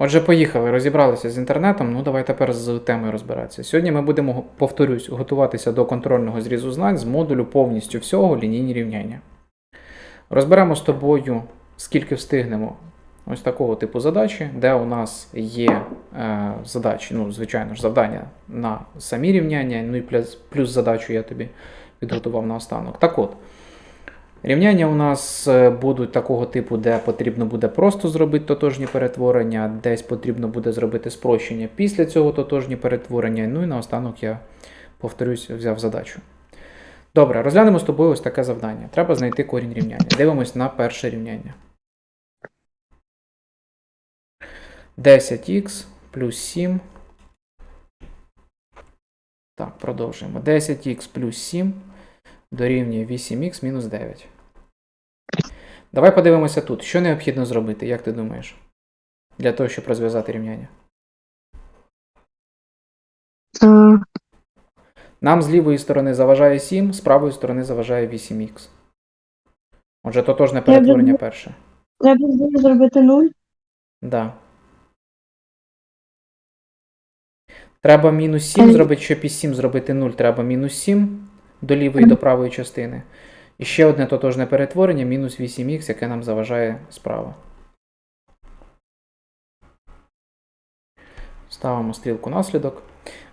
Отже, поїхали, розібралися з інтернетом. Ну, давай тепер з темою розбиратися. Сьогодні ми будемо, повторюсь, готуватися до контрольного зрізу знань з модулю повністю всього лінійні рівняння. Розберемо з тобою, скільки встигнемо ось такого типу задачі, де у нас є е, задачі, ну, звичайно ж, завдання на самі рівняння, ну і плюс, плюс задачу я тобі підготував на останок. Так от. Рівняння у нас е, будуть такого типу, де потрібно буде просто зробити тотожні перетворення, десь потрібно буде зробити спрощення після цього тотожні перетворення. Ну і наостанок я, повторюсь, взяв задачу. Добре, розглянемо з тобою ось таке завдання. Треба знайти корінь рівняння. Дивимось на перше рівняння. 10х плюс 7. Так, продовжуємо. 10х плюс 7 дорівнює 8х мінус 9. Давай подивимося тут. Що необхідно зробити, як ти думаєш? Для того, щоб розв'язати рівняння. Нам з лівої сторони заважає 7, з правої сторони заважає 8х. Отже, тотожне перетворення думаю- перше. Треба було зробити нуль. Да. Треба мінус 7 зробити, щоб із 7 зробити 0, треба мінус 7 до лівої і до правої частини. І ще одне тотожне перетворення, мінус 8х, яке нам заважає справа. Ставимо стрілку наслідок.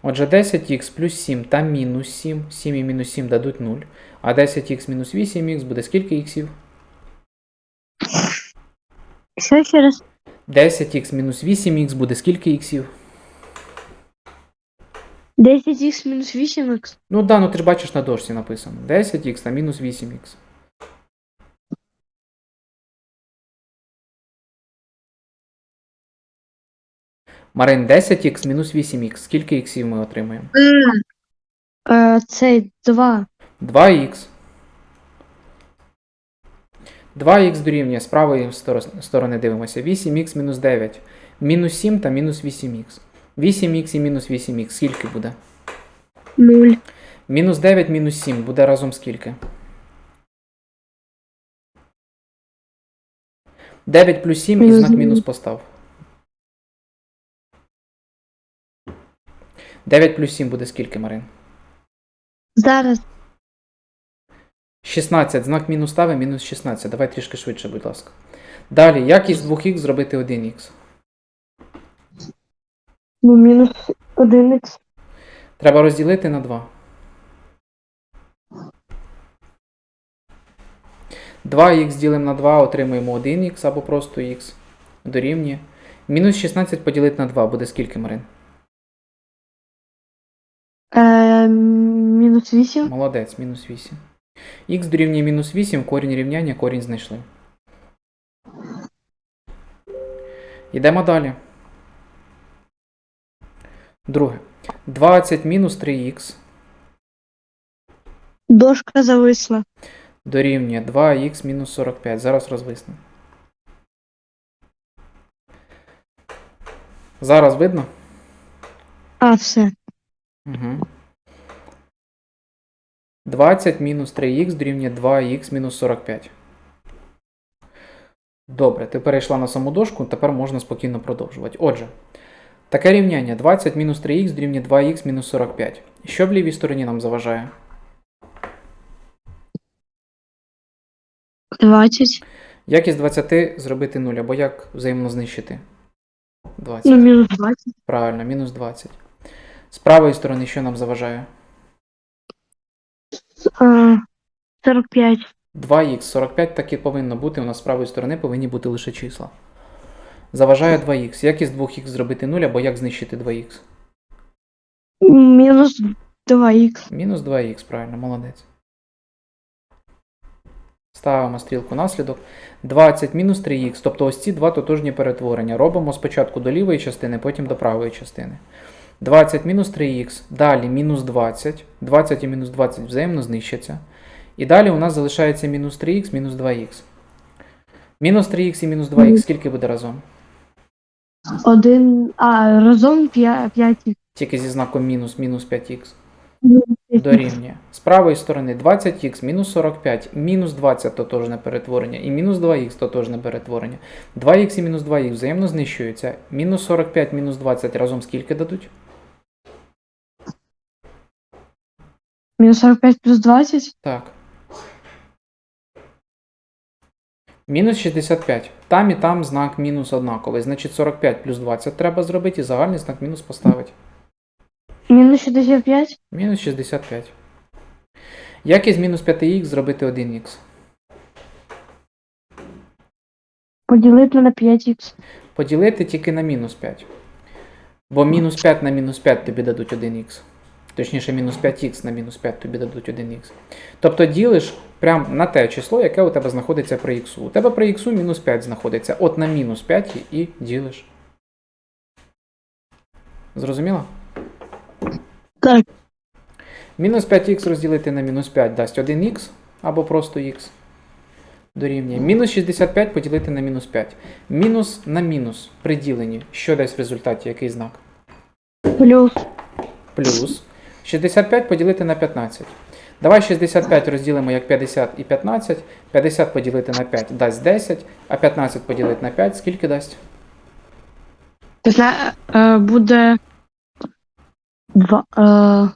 Отже, 10х плюс 7 та мінус 7. 7 і мінус 7 дадуть 0. А 10х мінус 8х буде скільки іксів? Що ще раз? 10х мінус 8х буде скільки іксів? 10х мінус 8х. Ну да, ну ти ж бачиш на дошці написано. 10х та мінус 8х. Марин, 10х мінус 8х. Скільки іксів ми отримаємо? Е, це 2. 2х. 2х дорівнює з правої сторони дивимося. 8х мінус 9. Мінус 7 та мінус 8х. 8х і мінус 8х. Скільки буде? 0. Мінус 9 мінус 7 буде разом скільки? 9 плюс 7 і знак мінус постав. 9 плюс 7 буде скільки, Марин? Зараз. 16. Знак мінус стави мінус 16. Давай трішки швидше, будь ласка. Далі, як із 2х зробити 1х? Ну, мінус 1х. Треба розділити на 2. 2х ділимо на 2, отримуємо 1х або просто х. Дорівнює. Мінус 16 поділити на 2 буде скільки, Марин? Е, мінус 8. Молодець, мінус 8. Х дорівнює мінус 8, корінь рівняння, корінь знайшли. Йдемо далі. Друге. 20 мінус 3х Дошка зависла. дорівнює 2х мінус 45. Зараз розвиснемо. Зараз видно? А, все. Угу. 20 мінус 3х дорівнює 2х мінус 45. Добре, ти перейшла на саму дошку, тепер можна спокійно продовжувати. Отже, таке рівняння 20 мінус 3х дорівнює 2х мінус 45. Що в лівій стороні нам заважає? 20. Як із 20 зробити 0, або як взаємно знищити? 20. Ну, мінус 20. Правильно, мінус 20. З правої сторони що нам заважає? Е, 45. 2х 45 так і повинно бути. У нас з правої сторони повинні бути лише числа. Заважає 2х. Як із 2х зробити 0, або як знищити 2х? Мінус 2х. Мінус 2х, правильно, молодець. Ставимо стрілку наслідок. 20 мінус 3х, тобто ось ці два тотожні перетворення. Робимо спочатку до лівої частини, потім до правої частини. 20 мінус 3х, далі мінус 20. 20 і мінус 20 взаємно знищаться. І далі у нас залишається мінус 3х, мінус 2х. Мінус 3х і мінус 2х скільки буде разом? 1. А, разом 5. 5. Тільки зі знаком мінус, мінус 5х. дорівнює. З правої сторони 20х мінус 45, мінус 20 тотожне перетворення, і мінус 2х тотожне перетворення. 2х і мінус 2х взаємно знищуються. Мінус 45, мінус 20 разом скільки дадуть? Мінус 45 плюс 20. Так. Мінус 65. Там і там знак мінус однаковий. Значить 45 плюс 20 треба зробити і загальний знак мінус поставити. Мінус 65. Мінус 65. Як із мінус 5х зробити 1х? Поділити на 5х. Поділити тільки на мінус 5. Бо мінус 5 на мінус 5 тобі дадуть 1х. Точніше, мінус 5х на мінус 5 тобі дадуть 1х. Тобто ділиш прямо на те число, яке у тебе знаходиться при х. У тебе при х мінус 5 знаходиться. От на мінус 5 і ділиш. Зрозуміло? Так. Мінус 5х розділити на мінус 5 дасть 1х або просто х. Дорівнює. Мінус 65 поділити на мінус 5. Мінус на мінус при діленні. Що дасть в результаті? Який знак? Плюс. Плюс. 65 поділити на 15. Давай 65 розділимо як 50 і 15. 50 поділити на 5 дасть 10, а 15 поділити на 5 скільки дасть? Після е, буде 2, е,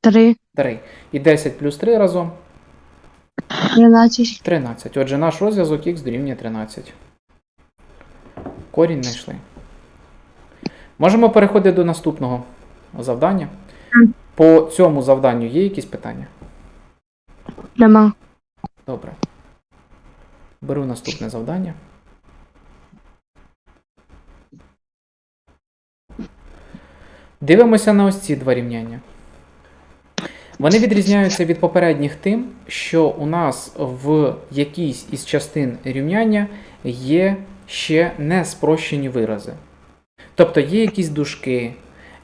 3, 3. І 10 плюс 3 разом 13. 13. Отже, наш розв'язок х дорівнює 13. Корінь знайшли. Можемо переходити до наступного завдання. По цьому завданню є якісь питання? Нема. Добре. Беру наступне завдання. Дивимося на ось ці два рівняння. Вони відрізняються від попередніх тим, що у нас в якійсь із частин рівняння є ще не спрощені вирази. Тобто є якісь дужки,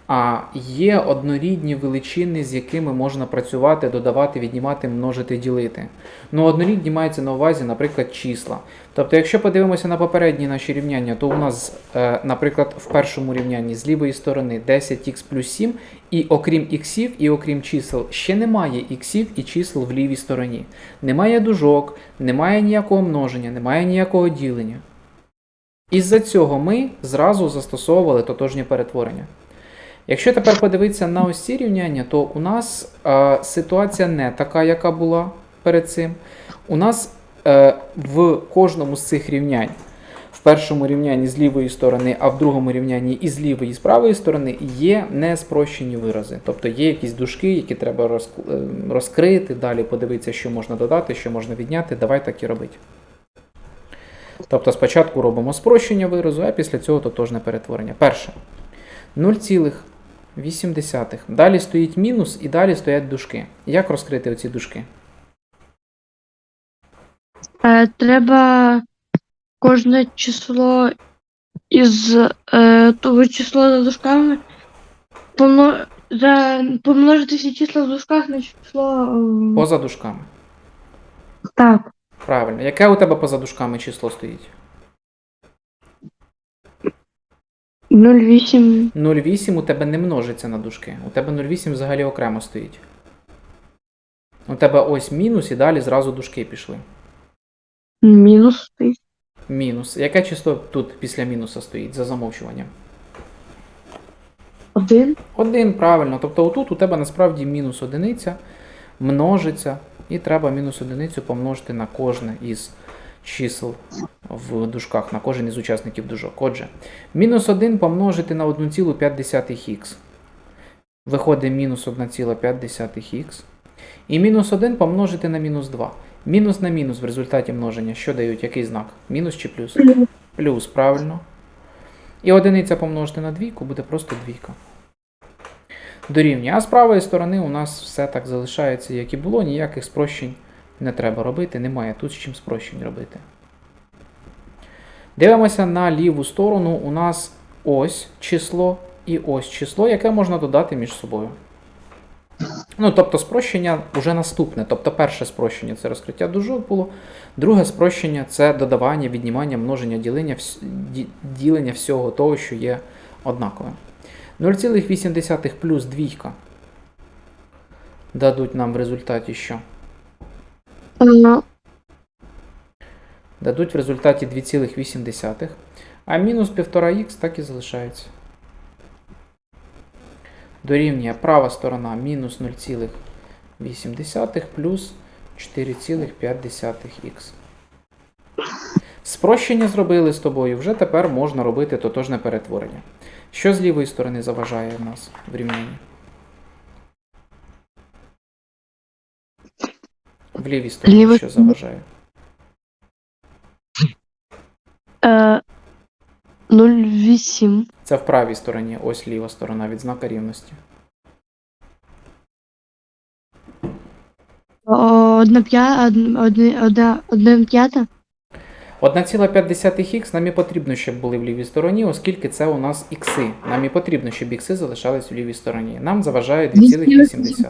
а є однорідні величини, з якими можна працювати, додавати, віднімати, множити, ділити. Ну, однорідні мається на увазі, наприклад, числа. Тобто, якщо подивимося на попередні наші рівняння, то у нас, е, наприклад, в першому рівнянні з лівої сторони 10х плюс 7, і окрім іксів, і окрім чисел, ще немає іксів і чисел в лівій стороні. Немає дужок, немає ніякого множення, немає ніякого ділення. Із-за цього ми зразу застосовували тотожні перетворення. Якщо тепер подивитися на ось ці рівняння, то у нас е, ситуація не така, яка була перед цим. У нас е, в кожному з цих рівнянь, в першому рівнянні з лівої сторони, а в другому рівнянні і з лівої, і з правої сторони є неспрощені вирази. Тобто є якісь дужки, які треба е, розкрити, далі подивитися, що можна додати, що можна відняти. Давай так і робити. Тобто спочатку робимо спрощення виразу, а після цього тотожне перетворення. Перше. 0,8. Далі стоїть мінус і далі стоять дужки. Як розкрити оці дужки? Е, треба кожне число із е, того числа за дужками помно... за... помножити всі числа в дужках на число. ем, Поза дужками. Так. Правильно. Яке у тебе поза дужками число стоїть? 0,8. 0,8 у тебе не множиться на дужки. У тебе 0,8 взагалі окремо стоїть. У тебе ось мінус і далі зразу дужки пішли. Мінус стоїть. Мінус. Яке число тут після мінуса стоїть за замовчуванням? Один. Один, правильно. Тобто отут у тебе насправді мінус одиниця множиться, і треба мінус одиницю помножити на кожне із чисел в дужках, на кожен із учасників дужок. Отже, мінус 1 помножити на 1,5х. Виходить мінус 1,5х. І мінус 1 помножити на мінус 2. Мінус на мінус в результаті множення що дають? Який знак? Мінус чи плюс? Плюс, правильно. І одиниця помножити на двійку буде просто двійка. Дорівнює. А з правої сторони у нас все так залишається, як і було, ніяких спрощень не треба робити, немає тут з чим спрощень робити. Дивимося на ліву сторону. У нас ось число і ось число, яке можна додати між собою. Ну, тобто спрощення вже наступне. Тобто перше спрощення це розкриття дужок друге спрощення це додавання, віднімання, множення, ділення, ділення всього того, що є однаковим. 0,8 плюс двійка. дадуть нам в результаті що? Е, Дадуть в результаті 2,8, а мінус 1,5х так і залишається. Дорівнює права сторона мінус 0,8 плюс 4,5х. Спрощення зробили з тобою, вже тепер можна робити тотожне перетворення. Що з лівої сторони заважає в нас в рівнянні? В лівій стороні Лівої що заважає? е, 0,8. Це в правій стороні, ось ліва сторона від знака рівності. Одна п'я, одна, одна, одна п'ята. 1,5х нам і потрібно, щоб були в лівій стороні, оскільки це у нас ікси. Нам і потрібно, щоб ікси залишались в лівій стороні. Нам заважає 2,8.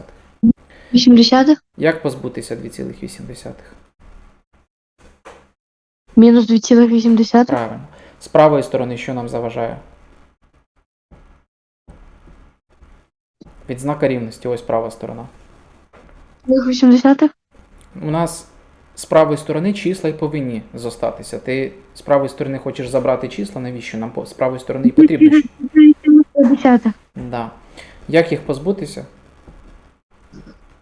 80. Як позбутися 2,8? Мінус 2,8. Правильно. З правої сторони що нам заважає? Від знака рівності, ось права сторона. 80. У нас з правої сторони числа й повинні зостатися. Ти з правої сторони хочеш забрати числа, навіщо? Нам з правої сторони і потрібно. щоб- 50. Да. Як їх позбутися?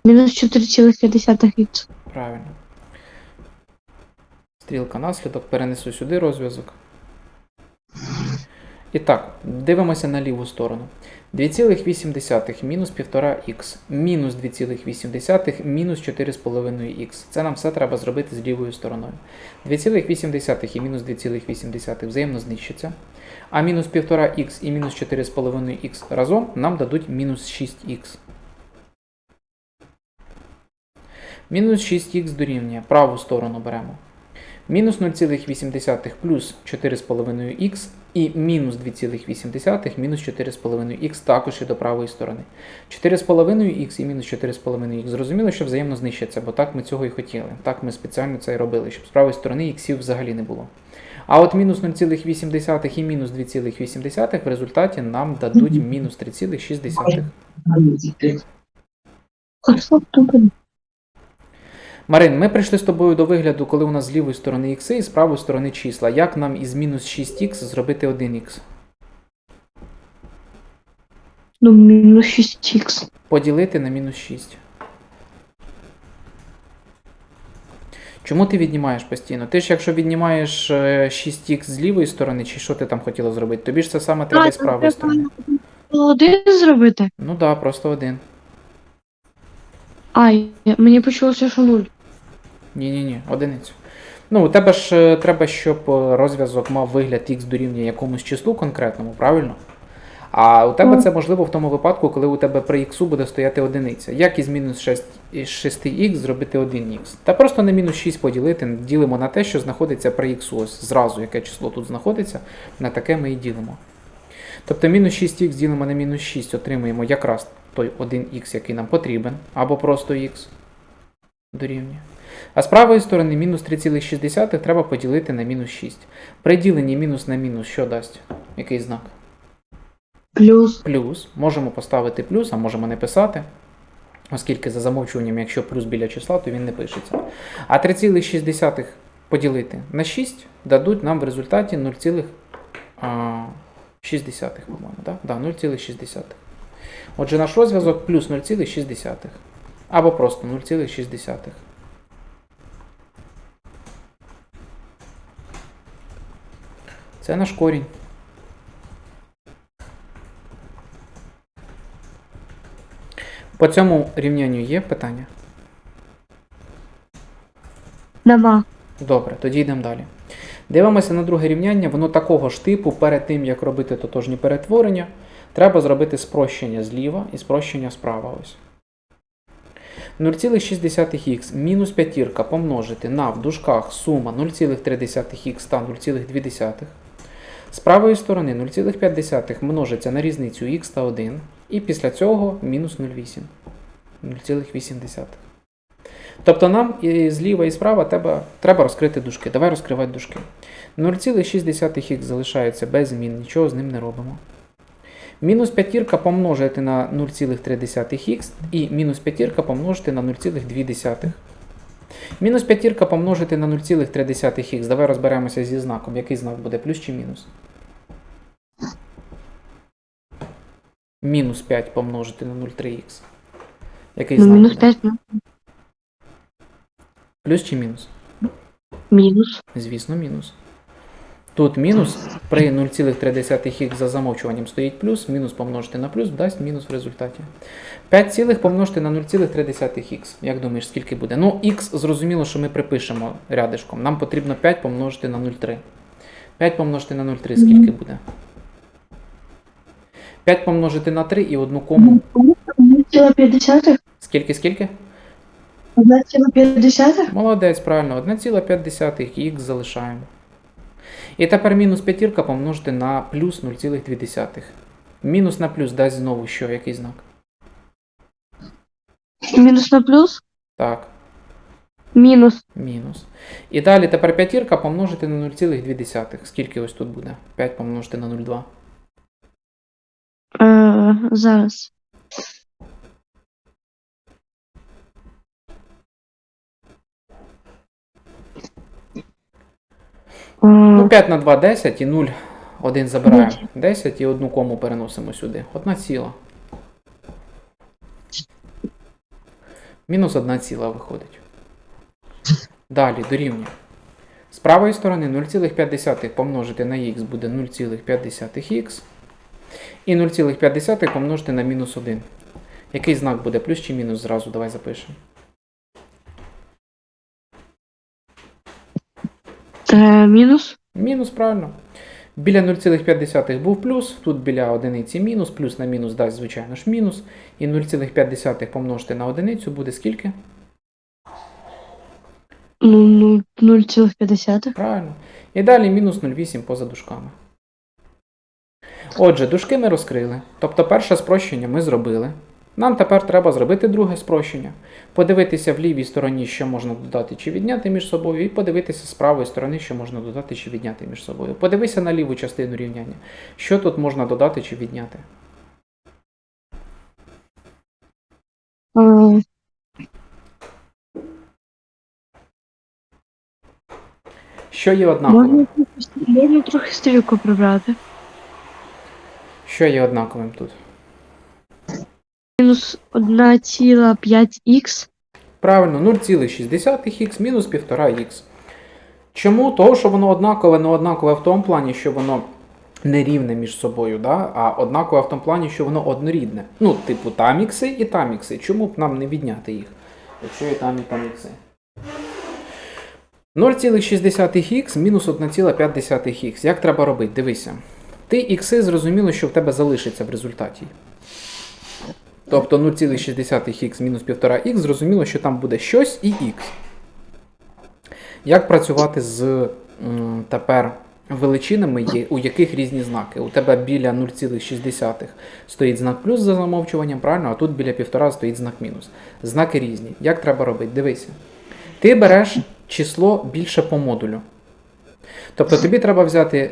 Мінус 4,5 х. Правильно. Стрілка наслідок, перенесу сюди розв'язок. І так, дивимося на ліву сторону. 2,8 мінус 1,5х, мінус 2,8 мінус 4,5х. Це нам все треба зробити з лівою стороною. 2,8 і мінус 2,8 взаємно знищаться. А мінус 1,5х і мінус 4,5х разом нам дадуть мінус 6х. Мінус 6х дорівнює праву сторону беремо. Мінус 0,8 плюс 4,5х і мінус 2,8 мінус 4,5х також і до правої сторони. 4,5х і мінус 4,5х зрозуміло, що взаємно знищаться, бо так ми цього і хотіли. Так ми спеціально це і робили, щоб з правої сторони іксів взагалі не було. А от мінус 0,8 і мінус 2,8 в результаті нам дадуть мінус 3,6. Марин, ми прийшли з тобою до вигляду, коли у нас з лівої сторони ікси і з правої сторони числа. Як нам із мінус 6х зробити 1х? Ну, мінус 6х. Поділити на мінус 6. Чому ти віднімаєш постійно? Ти ж якщо віднімаєш е, 6х з лівої сторони, чи що ти там хотіла зробити, тобі ж це саме треба з правої сторони. Один зробити? Ну так, да, просто один. А, мені почулося, що 0. Ні-ні-ні, одиницю. Ну, у тебе ж е, треба, щоб е, розв'язок мав вигляд х дорівнює якомусь числу конкретному, правильно? А у тебе Так. це можливо в тому випадку, коли у тебе при х буде стояти одиниця. Як із мінус 6, із 6х зробити 1х? Та просто на мінус 6 поділити, ділимо на те, що знаходиться при х. Ось зразу, яке число тут знаходиться, на таке ми і ділимо. Тобто мінус 6х ділимо на мінус 6, отримуємо якраз той 1х, який нам потрібен, або просто х дорівнює. А з правої сторони мінус 3,6 треба поділити на мінус 6. При діленні мінус на мінус що дасть? Який знак? Плюс. Плюс. Можемо поставити плюс, а можемо не писати. Оскільки за замовчуванням, якщо плюс біля числа, то він не пишеться. А 3,6 поділити на 6 дадуть нам в результаті 0,6, по-моєму. Да? Да, 0,6. Отже, наш розв'язок плюс 0,6. Або просто 0,6. Це наш корінь. По цьому рівнянню є питання? Нема. Добре, тоді йдемо далі. Дивимося на друге рівняння, воно такого ж типу, перед тим, як робити тотожні перетворення, треба зробити спрощення зліва і спрощення справа. Ось. 0,6х мінус п'ятірка помножити на в дужках сума 0,3х та 0,2. З правої сторони 0,5 множиться на різницю х та 1, і після цього мінус 0,8. 0,8. Тобто нам і зліва і справа треба, треба розкрити дужки. Давай розкривати дужки. 0,6х залишається без змін, нічого з ним не робимо. Мінус п'ятірка помножити на 0,3х і мінус п'ятірка помножити на 0,2. Мінус п'ятірка помножити на 0,3х. Давай розберемося зі знаком. Який знак буде плюс чи мінус? Мінус 5 помножити на 0,3х. Який знак мінус буде? 5, ну, Плюс чи мінус? мінус. Звісно, мінус. Тут мінус при 0,3х за замовчуванням стоїть плюс, мінус помножити на плюс дасть мінус в результаті. 5 цілих помножити на 0,3х. Як думаєш, скільки буде? Ну, х зрозуміло, що ми припишемо рядишком. Нам потрібно 5 помножити на 0,3. 5 помножити на 0,3 скільки буде? 5 помножити на 3 і одну кому. 1,5? Скільки, скільки? 1,5? Молодець, правильно, 1,5 х залишаємо. І тепер мінус п'ятірка помножити на плюс 0,2. Мінус на плюс дасть знову що, який знак? Мінус на плюс? Так, Мінус. мінус. І далі тепер п'ятірка помножити на 0,2. Скільки ось тут буде? 5 помножити на 0,2. Е, зараз. Е, Ну, 5 на 2 10 і 0, 1 забираємо. 10 і одну кому переносимо сюди. Одна ціла. Мінус 1 ціла виходить. Далі дорівнює. З правої сторони 0,5 помножити на х буде 0,5х. І 0,5 помножити на мінус 1. Який знак буде? Плюс чи мінус зразу? Давай запишемо. е, мінус. Мінус, правильно. Біля 0,5 був плюс, тут біля одиниці мінус, плюс на мінус дасть, звичайно ж, мінус. І 0,5 помножити на одиницю буде скільки? Ну, ну, 0,5. Правильно. І далі мінус 0,8 поза дужками. Отже, дужки ми розкрили. Тобто перше спрощення ми зробили. Нам тепер треба зробити друге спрощення. Подивитися в лівій стороні, що можна додати чи відняти між собою, і подивитися з правої сторони, що можна додати чи відняти між собою. Подивися на ліву частину рівняння. Що тут можна додати чи відняти? Е, Що є однаковим? можна, трохи- можна трохи стрілку прибрати. Що є однаковим тут? Мінус 1,5х. Правильно, 0,6х мінус 1,5х. Чому? Того, що воно однакове, не однакове в тому плані, що воно не рівне між собою, да? а однакове в тому плані, що воно однорідне. Ну, типу, там ікси і там ікси. Чому б нам не відняти їх? Якщо і там, і там ікси. 0,6х мінус 1,5х. Як треба робити? Дивися. Ти ікси зрозуміло, що в тебе залишиться в результаті. Тобто 0,6х мінус 1,5х, зрозуміло, що там буде щось і х. Як працювати з тепер величинами, є- у яких різні знаки? У тебе біля 0,6 стоїть знак плюс за замовчуванням, правильно, а тут біля 1,5 стоїть знак мінус. Знаки різні. Як треба робити? Дивися. Ти береш число більше по модулю. Тобто тобі треба взяти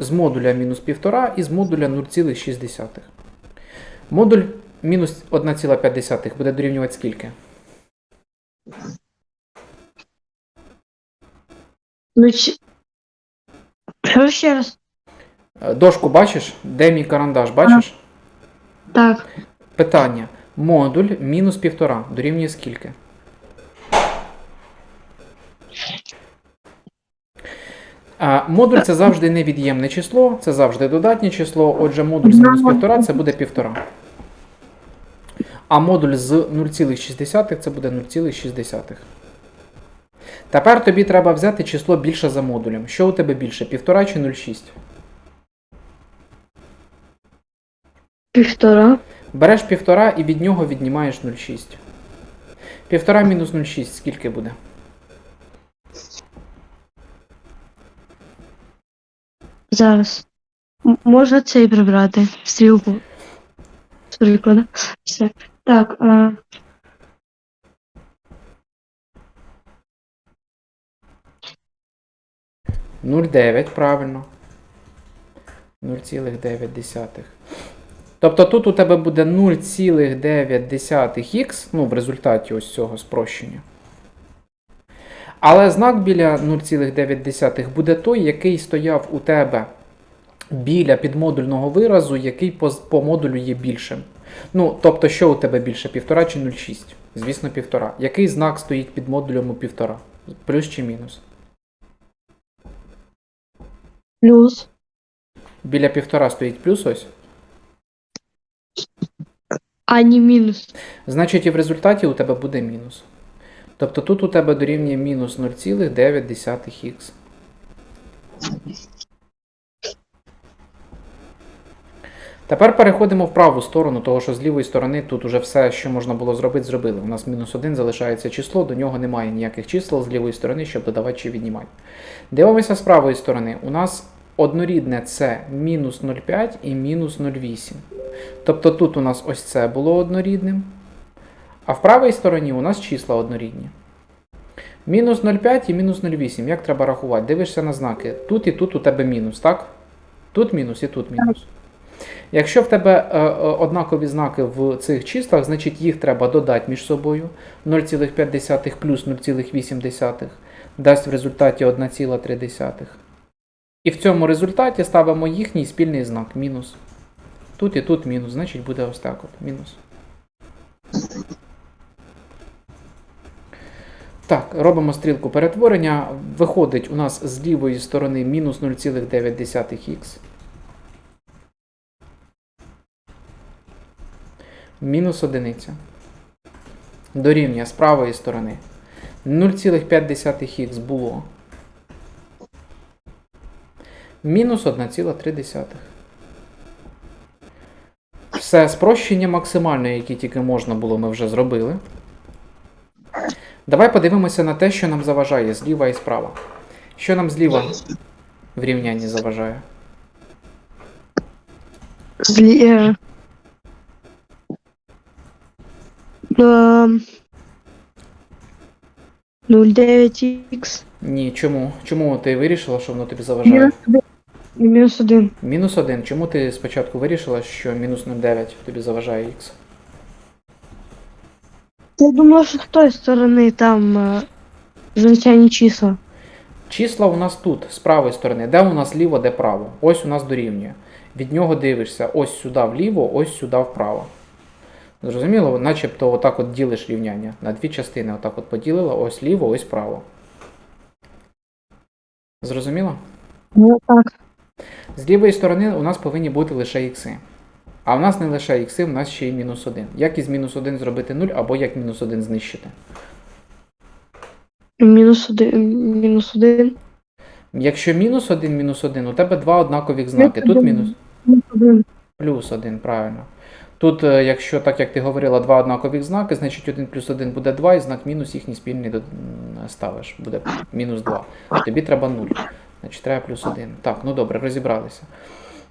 з модуля мінус 1,5 і з модуля 0,6. Модуль мінус 1,5 буде дорівнювати скільки? Ну. Що ще раз? Е, Дошку бачиш? Де мій карандаш? Бачиш? Так. Питання. Модуль мінус 1,5 дорівнює скільки? А, модуль це завжди невід'ємне число, це завжди додатнє число. Отже, модуль з мінус 1,5 це буде 1,5. А модуль з 0,6 це буде 0,6. Тепер тобі треба взяти число більше за модулем. Що у тебе більше? 1,5 чи 0,6? Півтора. Береш 1,5 і від нього віднімаєш 0,6. 1,5 мінус 0,6 скільки буде? Зараз. М- Можна цей прибрати. Стрілку. Прикладу. Все. Так. А... – 0,9, правильно. 0,9. Тобто тут у тебе буде 0,9х, ну, в результаті ось цього спрощення. Але знак біля 0,9 буде той, який стояв у тебе біля підмодульного виразу, який по модулю є більшим. Ну, тобто, що у тебе більше, 1,5 чи 0,6? Звісно, 1,5. Який знак стоїть під модулем у 1,5? Плюс чи мінус? Плюс. Біля 1,5 стоїть плюс ось. А не мінус. Значить, і в результаті у тебе буде мінус. Тобто тут у тебе дорівнює мінус 0,9х. Тепер переходимо в праву сторону, того що з лівої сторони тут уже все, що можна було зробити, зробили. У нас мінус 1 залишається число, до нього немає ніяких чисел з лівої сторони, щоб додавати чи віднімати. Дивимося з правої сторони. У нас однорідне це мінус 0,5 і мінус 0,8. Тобто тут у нас ось це було однорідним. А в правій стороні у нас числа однорідні. Мінус 0,5 і мінус 0,8. Як треба рахувати? Дивишся на знаки. Тут і тут у тебе мінус, так? Тут мінус і тут мінус. Якщо в тебе е, е, однакові знаки в цих числах, значить їх треба додати між собою. 0,5 плюс 0,8 дасть в результаті 1,3. І в цьому результаті ставимо їхній спільний знак мінус. Тут і тут мінус, значить буде ось так от. Мінус. Так, робимо стрілку перетворення. Виходить у нас з лівої сторони мінус 0,9х. Мінус одиниця. Дорівнює з правої сторони. 0,5х було. Мінус 1,3. Все спрощення максимальне, яке тільки можна було, ми вже зробили. Давай подивимося на те, що нам заважає зліва і справа. Що нам зліва в рівнянні заважає? Злі... е, ем, 0,9х. Ні, чому? Чому ти вирішила, що воно тобі заважає? Мінус 1. Мінус 1. Мінус 1. Чому ти спочатку вирішила, що мінус 0,9 тобі заважає х? Я думала, що з тої сторони там е, звичайні числа. Числа у нас тут, з правої сторони. Де у нас ліво, де право? Ось у нас дорівнює. Від нього дивишся ось сюди вліво, ось сюди вправо. Зрозуміло? Начебто отак от ділиш рівняння. На дві частини отак от поділила, ось ліво, ось право. Зрозуміло? Ну так. З лівої сторони у нас повинні бути лише ікси. А в нас не лише ікси, в нас ще й мінус 1. Як із мінус 1 зробити 0, або як мінус 1 знищити? Мінус 1. Мінус 1. Якщо мінус 1, мінус 1, у тебе два однакових знаки. Тут мінус Мінус 1. плюс 1, правильно. Тут, е, якщо так як ти говорила, два однакових знаки, значить 1 плюс 1 буде 2, і знак мінус їхній спільний ставиш. Буде мінус 2. Тобі треба 0. Значить, треба плюс 1. Так, ну добре, розібралися.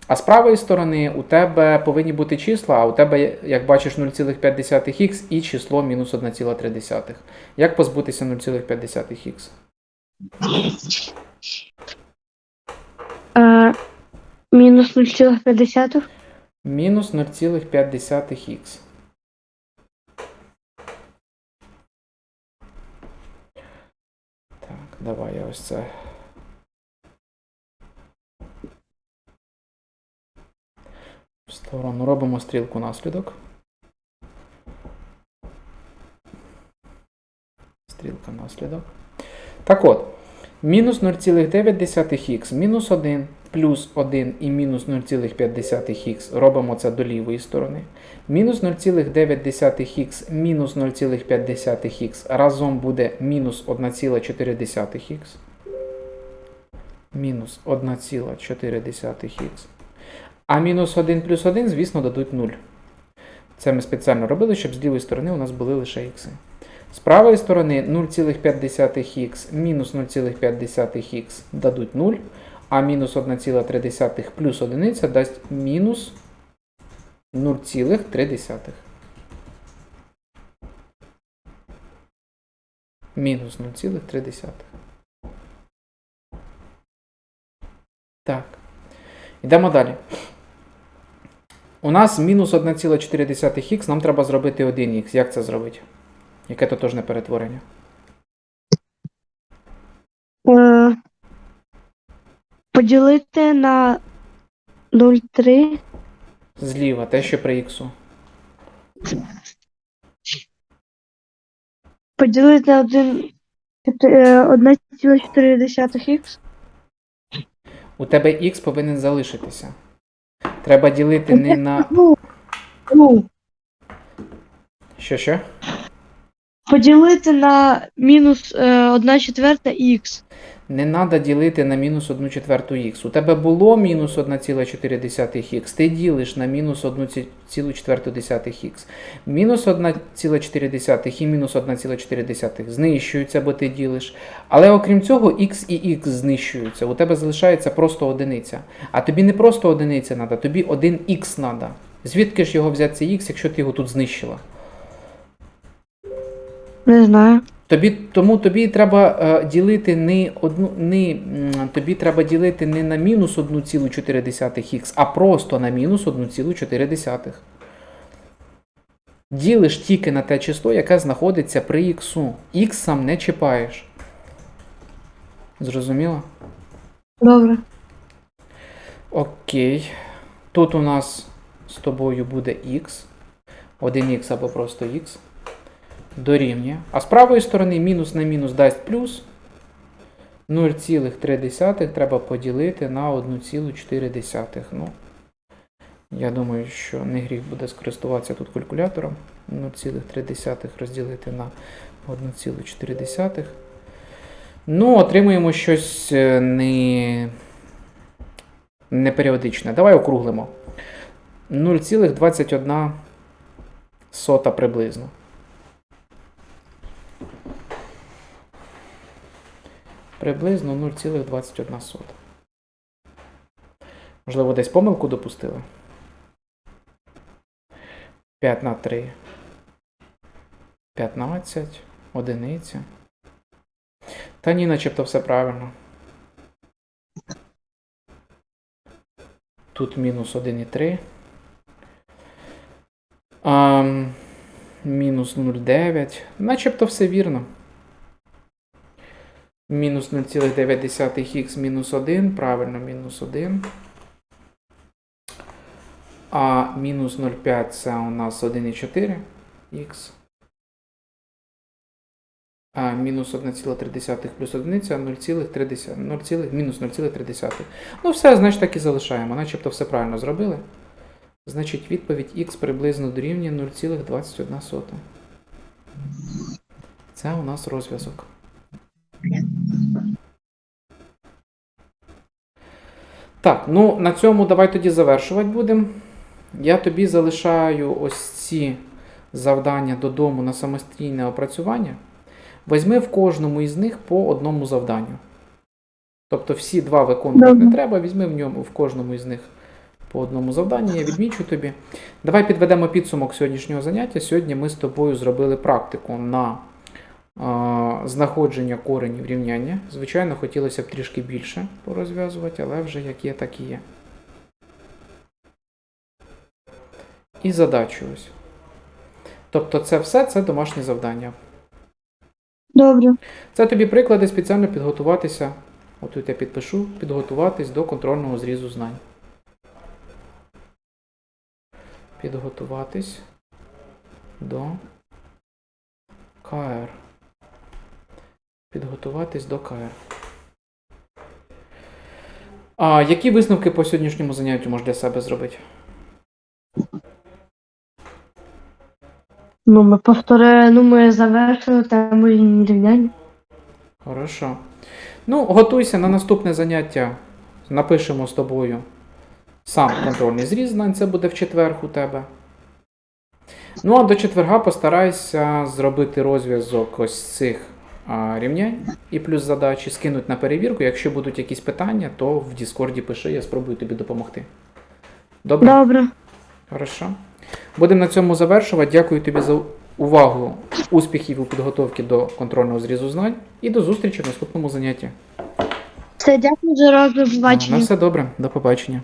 А з правої сторони у тебе повинні бути числа, а у тебе, як бачиш, 0,5х і число мінус 1,3. Як позбутися 0,5х? Е, мінус 0,5. Мінус 0,5х. Так, давай я ось це. В сторону робимо стрілку наслідок. Стрілка наслідок. Так от, мінус 0,9х, мінус 1, плюс 1 і мінус 0,5х робимо це до лівої сторони. Мінус 0,9х, мінус 0,5х разом буде мінус 1,4х. Мінус 1,4х. А мінус 1 плюс 1, звісно, дадуть 0. Це ми спеціально робили, щоб з лівої сторони у нас були лише х. З правої сторони 0,5х мінус 0,5х дадуть 0, а мінус 1,3 плюс 1 дасть мінус 0,3. Мінус 0,3. Так. Йдемо далі. У нас мінус 1,4х, нам треба зробити 1х. Як це зробити? Яке тотожне перетворення? Поділити на 0,3. Зліва, те, що при х. Поділити на 1, е, 1,4х. У тебе х повинен залишитися. Треба ділити не на. Ну, Що що? Поділити на мінус е, 1 четверта х. Не треба ділити на мінус 1 четверту х. У тебе було мінус 1,4х, ти ділиш на мінус 1,4х. Мінус 1,4 і мінус 1,4 знищуються, бо ти ділиш. Але окрім цього, х і х знищуються. У тебе залишається просто одиниця. А тобі не просто одиниця треба, тобі 1х треба. Звідки ж його взяти цей х, якщо ти його тут знищила? Не знаю. Тобі, тому тобі треба е, ділити не одну, не, тобі треба ділити не на мінус 1,4х, а просто на мінус 1,4. Ділиш тільки на те число, яке знаходиться при х. Х сам не чіпаєш. Зрозуміло? Добре. Окей. Тут у нас з тобою буде х. 1х або просто х. Дорівнює. А з правої сторони мінус на мінус дасть плюс. 0,3 треба поділити на 1,4. Ну, я думаю, що не гріх буде скористуватися тут калькулятором. 0,3 розділити на 1,4. Ну, отримуємо щось е, не, неперіодичне. Давай округлимо. 0,21 сота приблизно. Приблизно 0,21. Можливо, десь помилку допустили. 5 на 3. 15. Одиниця. Та ні, начебто все правильно. Тут мінус 1,3. Мінус 0,9. Начебто все вірно. Мінус 0,9х мінус 1. Правильно, мінус 1. А мінус 0,5 це у нас 1,4х. А мінус 1,3 плюс 1 це 0,3. мінус 0,3. Ну все, значить так і залишаємо. Начебто все правильно зробили. Значить, відповідь х приблизно дорівнює 0,21. Це у нас розв'язок. Так, ну на цьому давай тоді завершувати будемо. Я тобі залишаю ось ці завдання додому на самостійне опрацювання. Візьми в кожному із них по одному завданню. Тобто всі два виконувати Добре. не треба, візьми в ньому в кожному із них по одному завданню, я відмічу тобі. Давай підведемо підсумок сьогоднішнього заняття. Сьогодні ми з тобою зробили практику на знаходження коренів рівняння. Звичайно, хотілося б трішки більше порозв'язувати, але вже як є, так і є. І задачу ось. Тобто це все це домашнє завдання. Добре. Це тобі приклади спеціально підготуватися. Отут я підпишу, підготуватись до контрольного зрізу знань. Підготуватись до КР. Підготуватись до КР. А які висновки по сьогоднішньому заняттю можеш для себе зробити? Ну, ми повтори, ну, ми завершили тему рівняння. Хорошо. Ну, готуйся на наступне заняття. Напишемо з тобою сам контрольний зріз знань, це буде в четвер у тебе. Ну, а до четверга постарайся зробити розв'язок ось цих рівнянь і плюс задачі скинуть на перевірку. Якщо будуть якісь питання, то в Діскорді пиши, я спробую тобі допомогти. Добре? Добре. Хорошо. Будемо на цьому завершувати. Дякую тобі за увагу, успіхів у підготовці до контрольного зрізу знань і до зустрічі в наступному занятті. Все, дякую за розгляд. На все добре, до побачення.